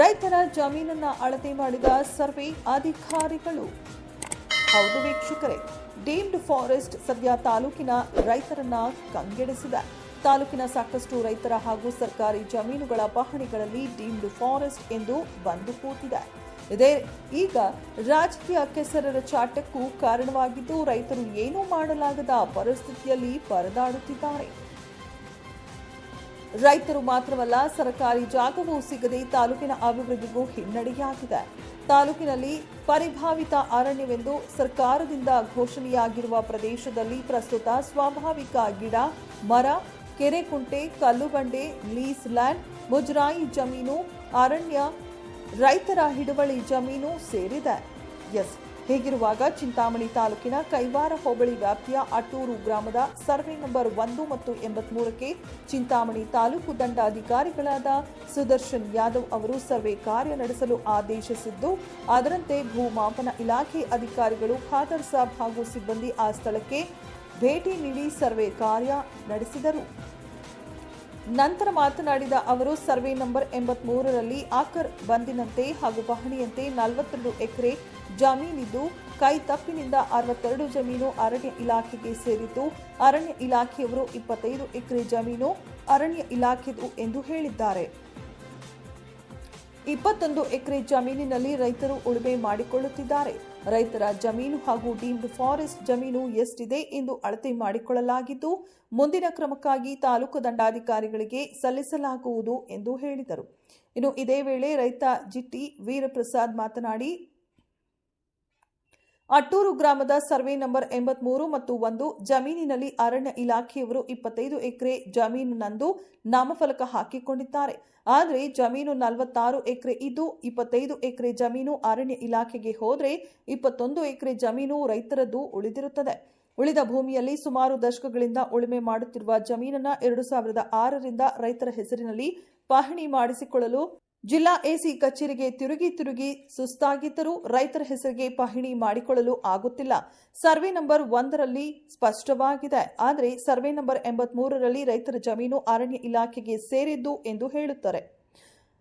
ರೈತರ ಜಮೀನನ್ನ ಅಳತೆ ಮಾಡಿದ ಸರ್ವೆ ಅಧಿಕಾರಿಗಳು. ಹೌದು ವೀಕ್ಷಕರೇ, ಡೀಮ್ಡ್ ಫಾರೆಸ್ಟ್ ಸದ್ಯ ತಾಲೂಕಿನ ರೈತರನ್ನ ಕಂಗೆಡಿಸಿದೆ. ತಾಲೂಕಿನ ಸಾಕಷ್ಟು ರೈತರ ಹಾಗೂ ಸರ್ಕಾರಿ ಜಮೀನುಗಳ ಪಹಣಿಗಳಲ್ಲಿ ಡೀಮ್ಡ್ ಫಾರೆಸ್ಟ್ ಎಂದು ಬಂದು ಕೂತಿದೆ. ಇದೇ ಈಗ ರಾಜಕೀಯ ಕೆಸರರ ಚಾಟಕ್ಕೂ ಕಾರಣವಾಗಿದ್ದು ರೈತರು ಏನೂ ಮಾಡಲಾಗದ ಪರಿಸ್ಥಿತಿಯಲ್ಲಿ ಪರದಾಡುತ್ತಿದ್ದಾರೆ. ರೈತರು ಮಾತ್ರವಲ್ಲ, ಸರ್ಕಾರಿ ಜಾಗವೂ ಸಿಗದೆ ತಾಲೂಕಿನ ಅಭಿವೃದ್ಧಿಗೂ ಹಿನ್ನಡೆಯಾಗಿದೆ. ತಾಲೂಕಿನಲ್ಲಿ ಪರಿಭಾವಿತ ಅರಣ್ಯವೆಂದು ಸರ್ಕಾರದಿಂದ ಘೋಷಣೆಯಾಗಿರುವ ಪ್ರದೇಶದಲ್ಲಿ ಪ್ರಸ್ತುತ ಸ್ವಾಭಾವಿಕ ಗಿಡ, ಮರ, ಕೆರೆಕುಂಟೆ, ಕಲ್ಲುಬಂಡೆ, ಲೀಸ್ ಲ್ಯಾಂಡ್, ಮುಜರಾಯಿ ಜಮೀನು, ಅರಣ್ಯ, ರೈತರ ಹಿಡುವಳಿ ಜಮೀನು ಸೇರಿದೆ. ಎಸ್ ಹೀಗಿರುವಾಗ ಚಿಂತಾಮಣಿ ತಾಲೂಕಿನ ಕೈವಾರ ಹೋಬಳಿ ವ್ಯಾಪ್ತಿಯ ಅಟೂರು ಗ್ರಾಮದ ಸರ್ವೆ ನಂಬರ್ ಒಂದು ಮತ್ತು ಎಂಬತ್ಮೂರಕ್ಕೆ ಚಿಂತಾಮಣಿ ತಾಲೂಕು ದಂಡಾಧಿಕಾರಿಗಳಾದ ಸುದರ್ಶನ್ ಯಾದವ್ ಅವರು ಸರ್ವೆ ಕಾರ್ಯ ನಡೆಸಲು ಆದೇಶಿಸಿದ್ದು, ಅದರಂತೆ ಭೂಮಾಪನ ಇಲಾಖೆ ಅಧಿಕಾರಿಗಳು, ಖಾದರ್ ಸಾಬ್ ಹಾಗೂ ಸಿಬ್ಬಂದಿ ಆ ಸ್ಥಳಕ್ಕೆ ಭೇಟಿ ನೀಡಿ ಸರ್ವೆ ಕಾರ್ಯ ನಡೆಸಿದರು. ನಂತರ ಮಾತನಾಡಿದ ಅವರು, ಸರ್ವೆ ನಂಬರ್ ಎಂಬತ್ ಮೂರರಲ್ಲಿ ಆಕರ್ ಬಂದಿನಂತೆ ಹಾಗೂ ಪಹಣಿಯಂತೆ ನಲವತ್ತೆರಡು ಎಕರೆ ಜಮೀನಿದ್ದು, ಕೈ ತಪ್ಪಿನಿಂದ ಅರವತ್ತೆರಡು ಜಮೀನು ಅರಣ್ಯ ಇಲಾಖೆಗೆ ಸೇರಿದ್ದು, ಅರಣ್ಯ ಇಲಾಖೆಯವರು ಇಪ್ಪತ್ತೈದು ಎಕರೆ ಜಮೀನು ಅರಣ್ಯ ಇಲಾಖೆದು ಎಂದು ಹೇಳಿದ್ದಾರೆ. ಇಪ್ಪತ್ತೊಂದು ಎಕರೆ ಜಮೀನಿನಲ್ಲಿ ರೈತರು ಉಳುಮೆ ಮಾಡಿಕೊಳ್ಳುತ್ತಿದ್ದಾರೆ. ರೈತರ ಜಮೀನು ಹಾಗೂ ಡೀಮ್ಡ್ ಫಾರೆಸ್ಟ್ ಜಮೀನು ಎಷ್ಟಿದೆ ಎಂದು ಅಳತೆ ಮಾಡಿಕೊಳ್ಳಲಾಗಿದ್ದು, ಮುಂದಿನ ಕ್ರಮಕ್ಕಾಗಿ ತಾಲೂಕು ದಂಡಾಧಿಕಾರಿಗಳಿಗೆ ಸಲ್ಲಿಸಲಾಗುವುದು ಎಂದು ಹೇಳಿದರು. ಇನ್ನು ಇದೇ ವೇಳೆ ರೈತ ಜಿಟ್ಟಿ ವೀರಪ್ರಸಾದ್ ಮಾತನಾಡಿ ಅಟ್ಟೂರು ಗ್ರಾಮದ ಸರ್ವೆ ನಂಬರ್ ಎಂಬತ್ಮೂರು ಮತ್ತು ಒಂದು ಜಮೀನಿನಲ್ಲಿ ಅರಣ್ಯ ಇಲಾಖೆಯವರು ಇಪ್ಪತ್ತೈದು ಎಕರೆ ಜಮೀನಿನಂದು ನಾಮಫಲಕ ಹಾಕಿಕೊಂಡಿದ್ದಾರೆ. ಆದರೆ ಜಮೀನು ನಲವತ್ತಾರು ಎಕರೆ ಇದ್ದು ಇಪ್ಪತ್ತೈದು ಎಕರೆ ಜಮೀನು ಅರಣ್ಯ ಇಲಾಖೆಗೆ ಹೋದರೆ ಇಪ್ಪತ್ತೊಂದು ಎಕರೆ ಜಮೀನು ರೈತರದ್ದು ಉಳಿದಿರುತ್ತದೆ. ಉಳಿದ ಭೂಮಿಯಲ್ಲಿ ಸುಮಾರು ದಶಕಗಳಿಂದ ಉಳುಮೆ ಮಾಡುತ್ತಿರುವ ಜಮೀನನ್ನ ಎರಡು ಸಾವಿರದ ಆರರಿಂದ ರೈತರ ಹೆಸರಿನಲ್ಲಿ ಪಹಣಿ ಮಾಡಿಸಿಕೊಳ್ಳಲು ಜಿಲ್ಲಾ ಎಸಿ ಕಚೇರಿಗೆ ತಿರುಗಿ ತಿರುಗಿ ಸುಸ್ತಾಗಿದ್ದರೂ ರೈತರ ಹೆಸರಿಗೆ ಪಹಣಿ ಮಾಡಿಕೊಳ್ಳಲು ಆಗುತ್ತಿಲ್ಲ. ಸರ್ವೆ ನಂಬರ್ ಒಂದರಲ್ಲಿ ಸ್ಪಷ್ಟವಾಗಿದೆ. ಆದರೆ ಸರ್ವೆ ನಂಬರ್ ಎಂಬತ್ಮೂರರಲ್ಲಿ ರೈತರ ಜಮೀನು ಅರಣ್ಯ ಇಲಾಖೆಗೆ ಸೇರಿದ್ದು ಎಂದು ಹೇಳುತ್ತಾರೆ.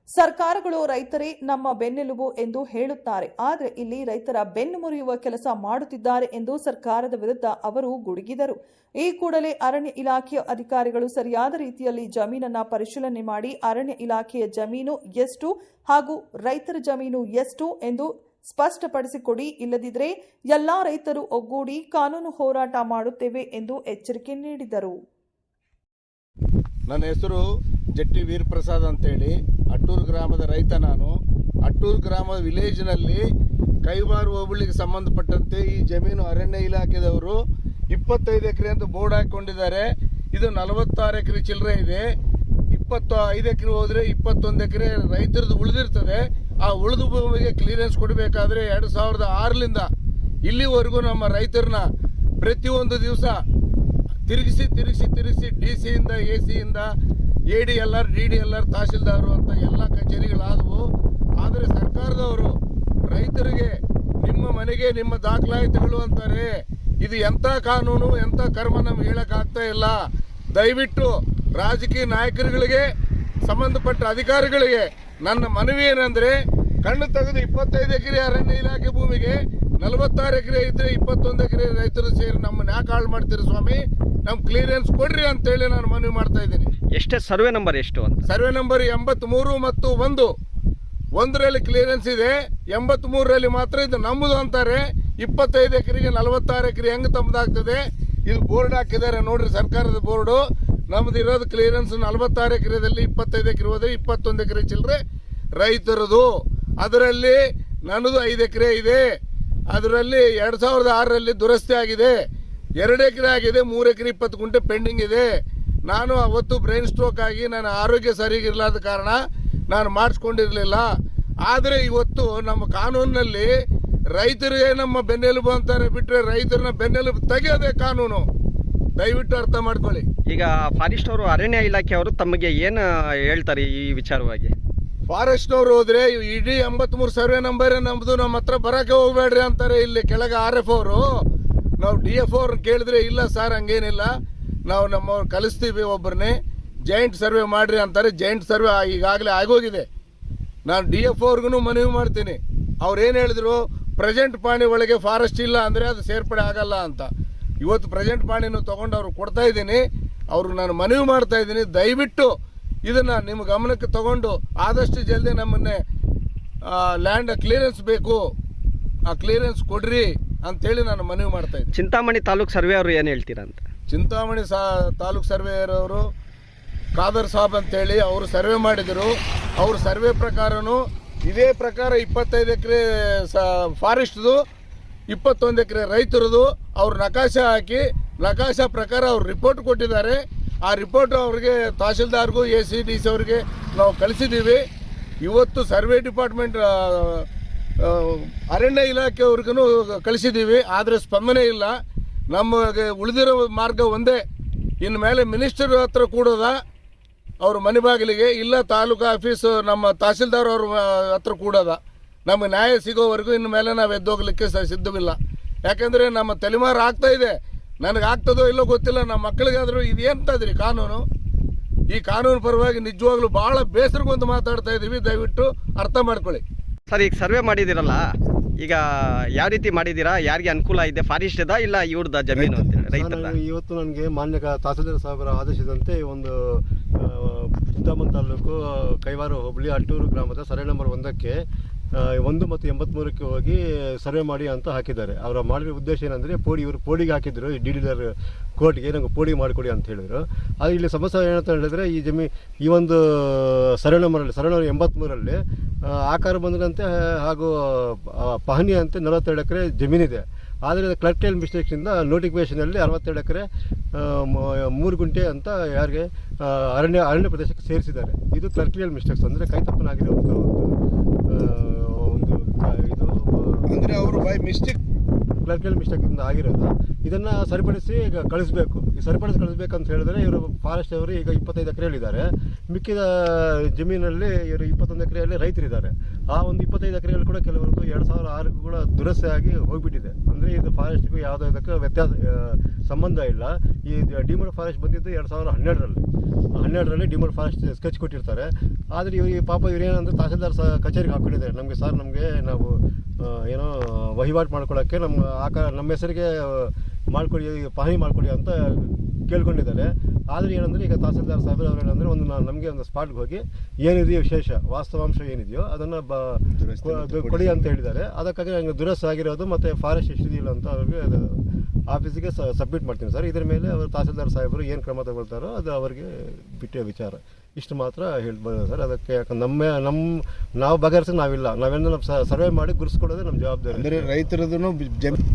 ಸರ್ಕಾರಗಳು ರೈತರೇ ನಮ್ಮ ಬೆನ್ನೆಲುಬು ಎಂದು ಹೇಳುತ್ತಾರೆ. ಆದರೆ ಇಲ್ಲಿ ರೈತರ ಬೆನ್ನು ಮುರಿಯುವ ಕೆಲಸ ಮಾಡುತ್ತಿದ್ದಾರೆ ಎಂದು ಸರ್ಕಾರದ ವಿರುದ್ಧ ಅವರು ಗುಡುಗಿದರು. ಈ ಕೂಡಲೇ ಅರಣ್ಯ ಇಲಾಖೆಯ ಅಧಿಕಾರಿಗಳು ಸರಿಯಾದ ರೀತಿಯಲ್ಲಿ ಜಮೀನನ್ನ ಪರಿಶೀಲನೆ ಮಾಡಿ ಅರಣ್ಯ ಇಲಾಖೆಯ ಜಮೀನು ಎಷ್ಟು ಹಾಗೂ ರೈತರ ಜಮೀನು ಎಷ್ಟು ಎಂದು ಸ್ಪಷ್ಟಪಡಿಸಿಕೊಡಿ. ಇಲ್ಲದಿದ್ದರೆ ಎಲ್ಲಾ ರೈತರು ಒಗ್ಗೂಡಿ ಕಾನೂನು ಹೋರಾಟ ಮಾಡುತ್ತೇವೆ ಎಂದು ಎಚ್ಚರಿಕೆ ನೀಡಿದರು. ನನ್ನ ಹೆಸರು ಜಟ್ಟಿ ವೀರಪ್ರಸಾದ್ ಅಂತೇಳಿ. ಅಟ್ಟೂರು ಗ್ರಾಮದ ರೈತ ನಾನು. ಅಟ್ಟೂರು ಗ್ರಾಮದ ವಿಲೇಜ್ನಲ್ಲಿ ಕೈವಾರು ಹೋಬಳಿಗೆ ಸಂಬಂಧಪಟ್ಟಂತೆ ಈ ಜಮೀನು ಅರಣ್ಯ ಇಲಾಖೆದವರು ಇಪ್ಪತ್ತೈದು ಎಕರೆ ಅಂತ ಬೋರ್ಡ್ ಹಾಕೊಂಡಿದ್ದಾರೆ ಇದು ನಲವತ್ತಾರು ಎಕರೆ ಚಿಲ್ಲರೆ ಇದೆ. ಇಪ್ಪತ್ತು, ಐದು ಎಕರೆ ಹೋದರೆ ಇಪ್ಪತ್ತೊಂದು ಎಕರೆ ರೈತರದ್ದು ಉಳಿದಿರ್ತದೆ. ಆ ಉಳಿದು ಭೂಮಿಗೆ ಕ್ಲಿಯರೆನ್ಸ್ ಕೊಡಬೇಕಾದ್ರೆ ಎರಡು ಸಾವಿರದ ಆರರಿಂದ ಇಲ್ಲಿವರೆಗೂ ನಮ್ಮ ರೈತರನ್ನ ಪ್ರತಿಯೊಂದು ದಿವಸ ತಿರುಗಿಸಿ ತಿರುಗಿಸಿ ತಿರುಗಿಸಿ ಡಿ ಸಿಯಿಂದ, A ಸಿಯಿಂದ, A D L R, D D L R tahsildar ಅಂತ ಎಲ್ಲ ಕಚೇರಿಗಳಾದವು. ಆದರೆ ಸರ್ಕಾರದವರು ರೈತರಿಗೆ ನಿಮ್ಮ ಮನೆಗೆ ನಿಮ್ಮ ದಾಖಲಾತಿಗಳು ಅಂತಾರೆ. ಇದು ಎಂಥ ಕಾನೂನು, ಎಂಥ ಕರ್ಮ ನಮ್ಗೆ ಹೇಳೋಕ್ಕಾಗ್ತಾ ಇಲ್ಲ. ದಯವಿಟ್ಟು ರಾಜಕೀಯ ನಾಯಕರುಗಳಿಗೆ, ಸಂಬಂಧಪಟ್ಟ ಅಧಿಕಾರಿಗಳಿಗೆ ನನ್ನ ಮನವಿ ಏನಂದರೆ, ಕಣ್ಣು ತೆಗೆದು ಇಪ್ಪತ್ತೈದು ಎಕರೆ ಅರಣ್ಯ ಇಲಾಖೆ ಭೂಮಿಗೆ, ನಲವತ್ತಾರು ಎಕರೆ ಇದ್ರೆ ಇಪ್ಪತ್ತೊಂದು ಎಕರೆ ರೈತರು ಸೇರಿ ನಮ್ಮನ್ನ ಯಾಕೆ ಹಾಳು ಮಾಡ್ತೀರಿ ಸ್ವಾಮಿ? ನಮ್ ಕ್ಲಿಯರೆನ್ಸ್ ಕೊಡ್ರಿ ಅಂತೇಳಿ ನಾನು ಮನವಿ ಮಾಡ್ತಾ ಇದ್ದೀನಿ. ಎಷ್ಟೇ ಸರ್ವೆ ನಂಬರ್ ಎಷ್ಟು ಅಂತ? ಸರ್ವೆ ನಂಬರ್ ಎಂಬತ್ ಮೂರು ಮತ್ತು ಒಂದು. ಒಂದರಲ್ಲಿ ಕ್ಲಿಯರೆನ್ಸ್ ಇದೆ ಎಂಬತ್ ಮೂರರಲ್ಲಿ ಮಾತ್ರ ಇದು ನಮ್ಮದು ಅಂತಾರೆ. ಇಪ್ಪತ್ತೈದು ಎಕರೆಗೆ ನಲವತ್ತಾರು ಎಕರೆ ಹೆಂಗ್ ತಮ್ಮದಾಗ್ತದೆ ಇದು ಬೋರ್ಡ್ ಹಾಕಿದ್ದಾರೆ ನೋಡ್ರಿ ಸರ್ಕಾರದ ಬೋರ್ಡು. ನಮ್ದು ಇರೋದು ಕ್ಲಿಯರೆನ್ಸ್ ನಲವತ್ತಾರು ಎಕರೆದಲ್ಲಿ ಇಪ್ಪತ್ತೈದು ಎಕರೆ ಹೋದ್ರೆ ಇಪ್ಪತ್ತೊಂದು ಎಕರೆ ಚಿಲ್ಲರೆ ರೈತರದು. ಅದರಲ್ಲಿ ನನ್ನದು ಐದು ಎಕರೆ ಇದೆ. ಅದರಲ್ಲಿ ಎರಡು ಸಾವಿರದ ಆರರಲ್ಲಿ ದುರಸ್ತಿ ಆಗಿದೆ. ಎರಡು ಎಕರೆ ಆಗಿದೆ ಮೂರು ಎಕರೆ ಇಪ್ಪತ್ತು ಗುಂಟೆ ಪೆಂಡಿಂಗ್ ಇದೆ. ನಾನು ಅವತ್ತು ಬ್ರೈನ್ ಸ್ಟ್ರೋಕ್ ಆಗಿ ನನ್ನ ಆರೋಗ್ಯ ಸರಿಗಿರಲಾದ ಕಾರಣ ನಾನು ಮಾಡಿಸ್ಕೊಂಡಿರಲಿಲ್ಲ. ಆದರೆ ಇವತ್ತು ನಮ್ಮ ಕಾನೂನಿನಲ್ಲಿ ರೈತರಿಗೆ ನಮ್ಮ ಬೆನ್ನೆಲುಬು ಅಂತಾರೆ. ಬಿಟ್ಟರೆ ರೈತರನ್ನ ಬೆನ್ನೆಲುಬು ತೆಗೆಯೋದೇ ಕಾನೂನು. ದಯವಿಟ್ಟು ಅರ್ಥ ಮಾಡ್ಕೊಳ್ಳಿ. ಈಗ ಫಾರೆಸ್ಟ್ ಅವರು ಅರಣ್ಯ ಇಲಾಖೆಯವರು ತಮಗೆ ಏನು ಹೇಳ್ತಾರೆ ಈ ವಿಚಾರವಾಗಿ? ಫಾರೆಸ್ಟ್ನವ್ರು ಹೋದ್ರೆ ಇಡೀ ಎಂಬತ್ಮೂರು ಸರ್ವೆ ನಂಬರ್ ನಮ್ದು ನಮ್ಮ ಹತ್ರ ಬರಕ್ಕೆ ಹೋಗ್ಬೇಡ್ರಿ ಅಂತಾರೆ ಇಲ್ಲಿ ಕೆಳಗೆ ಆರ್ ಎಫ್ ಅವರು. ನಾವು ಡಿ ಎಫ್ ಅವ್ರನ್ನ ಕೇಳಿದ್ರೆ, ಇಲ್ಲ ಸರ್, ಹಂಗೇನಿಲ್ಲ. ನಾವು ನಮ್ಮವ್ರು ಕಲಿಸ್ತೀವಿ ಒಬ್ಬರನ್ನೇ ಜಾಯಿಂಟ್ ಸರ್ವೆ ಮಾಡ್ರಿ ಅಂತಾರೆ. ಜಾಯಿಂಟ್ ಸರ್ವೆ ಈಗಾಗಲೇ ಆಗೋಗಿದೆ. ನಾನು ಡಿ ಎಫ್ ಅವ್ರಿಗೂ ಮನವಿ ಮಾಡ್ತೀನಿ. ಅವ್ರು ಏನು ಹೇಳಿದ್ರು? ಪ್ರೆಸೆಂಟ್ ಪಾಣಿ ಒಳಗೆ ಫಾರೆಸ್ಟ್ ಇಲ್ಲ ಅಂದರೆ ಅದು ಸೇರ್ಪಡೆ ಆಗಲ್ಲ ಅಂತ. ಇವತ್ತು ಪ್ರೆಸೆಂಟ್ ಪಾಣಿನೂ ತೊಗೊಂಡು ಅವ್ರು ಕೊಡ್ತಾ ಇದ್ದೀನಿ. ಅವ್ರಿಗೆ ನಾನು ಮನವಿ ಮಾಡ್ತಾ ಇದ್ದೀನಿ. ದಯವಿಟ್ಟು ಇದನ್ನು ನಿಮ್ಮ ಗಮನಕ್ಕೆ ತಗೊಂಡು ಆದಷ್ಟು ಜಲ್ದಿ ನಮ್ಮನ್ನೇ ಲ್ಯಾಂಡ್ ಕ್ಲಿಯರೆನ್ಸ್ ಬೇಕು. ಆ ಕ್ಲಿಯರೆನ್ಸ್ ಕೊಡ್ರಿ. ಅಂತೇಳಿ ನಾನು ಮನವಿ ಮಾಡ್ತಾ ಇದ್ದೆ. ಚಿಂತಾಮಣಿ ತಾಲೂಕ್ ಸರ್ವೆ ಅವರು ಏನು ಹೇಳ್ತೀರಾ ಅಂತ? ಚಿಂತಾಮಣಿ ಸಾ ತಾಲೂಕ್ ಸರ್ವೇಯರ್ ಅವರು ಖಾದರ್ ಸಾಬ್ ಅಂತೇಳಿ ಅವರು ಸರ್ವೆ ಮಾಡಿದರು. ಅವ್ರ ಸರ್ವೆ ಪ್ರಕಾರನು ಇದೇ ಪ್ರಕಾರ ಇಪ್ಪತ್ತೈದು ಎಕರೆ ಸ ಫಾರೆಸ್ಟ್ದು ಇಪ್ಪತ್ತೊಂದು ಎಕರೆ ರೈತರದು ಅವ್ರು ನಕಾಶ ಹಾಕಿ ನಕಾಶ ಪ್ರಕಾರ ಅವ್ರು ರಿಪೋರ್ಟ್ ಕೊಟ್ಟಿದ್ದಾರೆ. ಆ ರಿಪೋರ್ಟ್ ಅವ್ರಿಗೆ ತಹಶೀಲ್ದಾರ್ಗೂ ಎ ಸಿ ಡಿ ಸಿ ಅವ್ರಿಗೆ ನಾವು ಕಳಿಸಿದ್ದೀವಿ. ಇವತ್ತು ಸರ್ವೆ ಡಿಪಾರ್ಟ್ಮೆಂಟ್ ಅರಣ್ಯ ಇಲಾಖೆಯವ್ರಿಗೂ ಕಳಿಸಿದ್ದೀವಿ ಆದರೆ ಸ್ಪಂದನೆ ಇಲ್ಲ. ನಮಗೆ ಉಳಿದಿರೋ ಮಾರ್ಗ ಒಂದೇ. ಇನ್ನು ಮೇಲೆ ಮಿನಿಸ್ಟರ್ ಹತ್ರ ಕೂಡೋದ ಅವ್ರ ಮನೆ ಬಾಗಿಲಿಗೆ, ಇಲ್ಲ ತಾಲೂಕು ಆಫೀಸ್ ನಮ್ಮ ತಹಸೀಲ್ದಾರ್ ಅವ್ರ ಹತ್ರ ಕೂಡೋದ. ನಮಗೆ ನ್ಯಾಯ ಸಿಗೋವರೆಗೂ ಇನ್ನು ಮೇಲೆ ನಾವು ಎದ್ದೋಗ್ಲಿಕ್ಕೆ ಸಿದ್ಧವಿಲ್ಲ. ಯಾಕೆಂದರೆ ನಮ್ಮ ತಲೆಮಾರು ಆಗ್ತಾ ಇದೆ. ನನಗೆ ಆಗ್ತದೋ ಇಲ್ಲೋ ಗೊತ್ತಿಲ್ಲ ನಮ್ಮ ಮಕ್ಕಳಿಗಾದರೂ ಇದು ಎಂತದ್ರಿ ಕಾನೂನು? ಈ ಕಾನೂನು ಪರವಾಗಿ ನಿಜವಾಗ್ಲೂ ಭಾಳ ಬೇಸರಗೊಂದು ಮಾತಾಡ್ತಾ ಇದ್ದೀವಿ ದಯವಿಟ್ಟು ಅರ್ಥ ಮಾಡ್ಕೊಳ್ಳಿ. ಸರ್ ಈಗ ಸರ್ವೆ ಮಾಡಿದಿರಲ್ಲ ಈಗ ಯಾವ ರೀತಿ ಮಾಡಿದ್ದೀರಾ? ಯಾರಿಗೆ ಅನುಕೂಲ ಇದೆ? ಫಾರೆಸ್ಟ್ ಇದ ಇಲ್ಲ ಇವ್ರದ ಜಮೀನು ಅಂತ ನಾನು ಇವತ್ತು ನನಗೆ ಮಾನ್ಯ ತಹಸೀಲ್ದಾರ್ ಸಾಹೇಬರ ಆದೇಶದಂತೆ ಒಂದು ಸುತ್ತಮುತ್ತ ಚಿಂತಾಮಣಿ ತಾಲೂಕು ಕೈವಾರ ಹೋಬಳಿ ಅಟ್ಟೂರು ಗ್ರಾಮದ ಸರ್ವೆ ನಂಬರ್ ಒಂದಕ್ಕೆ ಒಂದು ಮತ್ತು ಎಂಬತ್ಮೂರಕ್ಕೆ ಹೋಗಿ ಸರ್ವೆ ಮಾಡಿ ಅಂತ ಹಾಕಿದ್ದಾರೆ. ಅವರ ಮಾಡಿರೋ ಉದ್ದೇಶ ಏನಂದರೆ ಪೋಡಿ ಇವರು ಪೋಡಿಗೆ ಹಾಕಿದ್ರು ಡಿ ಡಿಲರ್ ಕೋರ್ಟ್ಗೆ ನಂಗೆ ಪೋಡಿ ಮಾಡಿಕೊಡಿ ಅಂತ ಹೇಳಿದರು. ಆದರೆ ಇಲ್ಲಿ ಸಮಸ್ಯೆ ಏನಂತ ಹೇಳಿದ್ರೆ ಈ ಜಮೀ ಈ ಒಂದು ಸರ್ವೆ ನಂಬರಲ್ಲಿ ಸರ್ವೆ ನಂಬರ್ ಎಂಬತ್ಮೂರಲ್ಲಿ ಆ, ಆಕಾರ ಬಂದರಂತೆ ಹಾಗೂ ಪಹಣಿ ಅಂತೆ ನಲವತ್ತೆರಡು ಎಕರೆ ಜಮೀನಿದೆ ಆದರೆ ಕ್ಲರ್ಕೇಲ್ ಮಿಸ್ಟೇಕ್ಸಿಂದ ನೋಟಿಫಿಕೇಷನಲ್ಲಿ ಅರವತ್ತೆರಡು ಎಕರೆ ಮೂರು ಗುಂಟೆ ಅಂತ ಯಾರಿಗೆ ಅರಣ್ಯ ಅರಣ್ಯ ಪ್ರದೇಶಕ್ಕೆ ಸೇರಿಸಿದ್ದಾರೆ. ಇದು ಕ್ಲರ್ಟಿಯಲ್ ಮಿಸ್ಟೇಕ್ಸ್ ಅಂದರೆ ಒಂದು ಒಂದು ಕ- ಇದು ಅಂದರೆ ಅವರು ಬೈ ಮಿಸ್ಟೇಕ್ ಕ್ಲರ್ಕಲ್ ಮಿಸ್ಟೇಕಿಂದ ಆಗಿರೋದು. ಇದನ್ನು ಸರಿಪಡಿಸಿ ಈಗ ಕಳಿಸ್ಬೇಕು. ಈ ಸರಿಪಡಿಸಿ ಕಳಿಸ್ಬೇಕಂತ ಹೇಳಿದ್ರೆ ಇವರು ಫಾರೆಸ್ಟ್ ಅವರು ಈಗ ಇಪ್ಪತ್ತೈದು ಎಕರೆಯಲ್ಲಿದ್ದಾರೆ ಮಿಕ್ಕಿದ ಜಮೀನಲ್ಲಿ ಇವರು ಇಪ್ಪತ್ತೊಂದು ಎಕರೆಯಲ್ಲಿ ರೈತರಿದ್ದಾರೆ. ಆ ಒಂದು ಇಪ್ಪತ್ತೈದು ಎಕರೆಯಲ್ಲಿ ಕೂಡ ಕೆಲವರದ್ದು ಎರಡು ಸಾವಿರ ಆರು ಕೂಡ ದುರಸ್ತಿ ಆಗಿ ಹೋಗ್ಬಿಟ್ಟಿದೆ. ಅಂದರೆ ಇದು ಫಾರೆಸ್ಟ್ಗೂ ಯಾವುದೋ ಇದಕ್ಕೆ ವ್ಯತ್ಯಾಸ ಸಂಬಂಧ ಇಲ್ಲ. ಈ ಡಿಮೋಡ್ ಫಾರೆಸ್ಟ್ ಬಂದಿದ್ದು ಎರಡು ಸಾವಿರ ಹನ್ನೆರಡರಲ್ಲಿ. ಹನ್ನೆರಡರಲ್ಲಿ ಡಿಮೋಡ್ ಫಾರೆಸ್ಟ್ ಸ್ಕೆಚ್ ಕೊಟ್ಟಿರ್ತಾರೆ. ಆದರೆ ಈ ಪಾಪ ಇವ್ರು ಏನಂದ್ರೆ ತಹಸೀಲ್ದಾರ್ ಕಚೇರಿಗೆ ಹಾಕ್ಕೊಂಡಿದ್ದಾರೆ ನಮಗೆ ಸರ್ ನಮಗೆ ನಾವು ಏನೋ ವಹಿವಾಟು ಮಾಡ್ಕೊಳ್ಳೋಕ್ಕೆ ನಮ್ಮ ಆಕ ನಮ್ಮ ಹೆಸರಿಗೆ ಮಾಡಿಕೊಡಿ ಪಹಣಿ ಮಾಡಿಕೊಡಿ ಅಂತ ಕೇಳ್ಕೊಂಡಿದ್ದಾರೆ. ಆದರೆ ಏನಂದರೆ ಈಗ ತಹಸೀಲ್ದಾರ್ ಸಾಹೇಬ್ರು ಅವರು ಏನಂದರೆ ಒಂದು ನಮಗೆ ಒಂದು ಸ್ಪಾಟ್ಗೆ ಹೋಗಿ ಏನಿದೆಯೋ ವಿಶೇಷ ವಾಸ್ತವಾಂಶ ಏನಿದೆಯೋ ಅದನ್ನು ಬ ಕೊಡಿ ಅಂತ ಹೇಳಿದ್ದಾರೆ. ಅದಕ್ಕಾಗಿ ನನಗೆ ದುರಸ್ತಿ ಆಗಿರೋದು ಮತ್ತು ಫಾರೆಸ್ಟ್ ಎಷ್ಟಿದೆಯಿಲ್ಲ ಅಂತ ಅವ್ರಿಗೆ ಅದು ಆಫೀಸಿಗೆ ಸಬ್ಮಿಟ್ ಮಾಡ್ತೀನಿ ಸರ್. ಇದರ ಮೇಲೆ ಅವರು ತಹಸೀಲ್ದಾರ್ ಸಾಹೇಬರು ಏನು ಕ್ರಮ ತಗೊಳ್ತಾರೋ ಅದು ಅವರಿಗೆ ಬಿಟ್ಟ ವಿಚಾರ. ಇಷ್ಟು ಮಾತ್ರ ಹೇಳ್ಬೋದು ಸರ್, ಅದಕ್ಕೆ ಯಾಕಂದ್ರೆ ನಮ್ಮ ನಮ್ಮ ನಾವು ಬಗೆಹರಿಸಿ ನಾವಿಲ್ಲ. ನಾವೇನೋ ಸರ್ವೆ ಮಾಡಿ ಗುರುಸ್ಕೊಡೋದೇ ನಮ್ಮ ಜವಾಬ್ದಾರಿ. ಅಂದರೆ ರೈತರದೂ ಜಮೀನು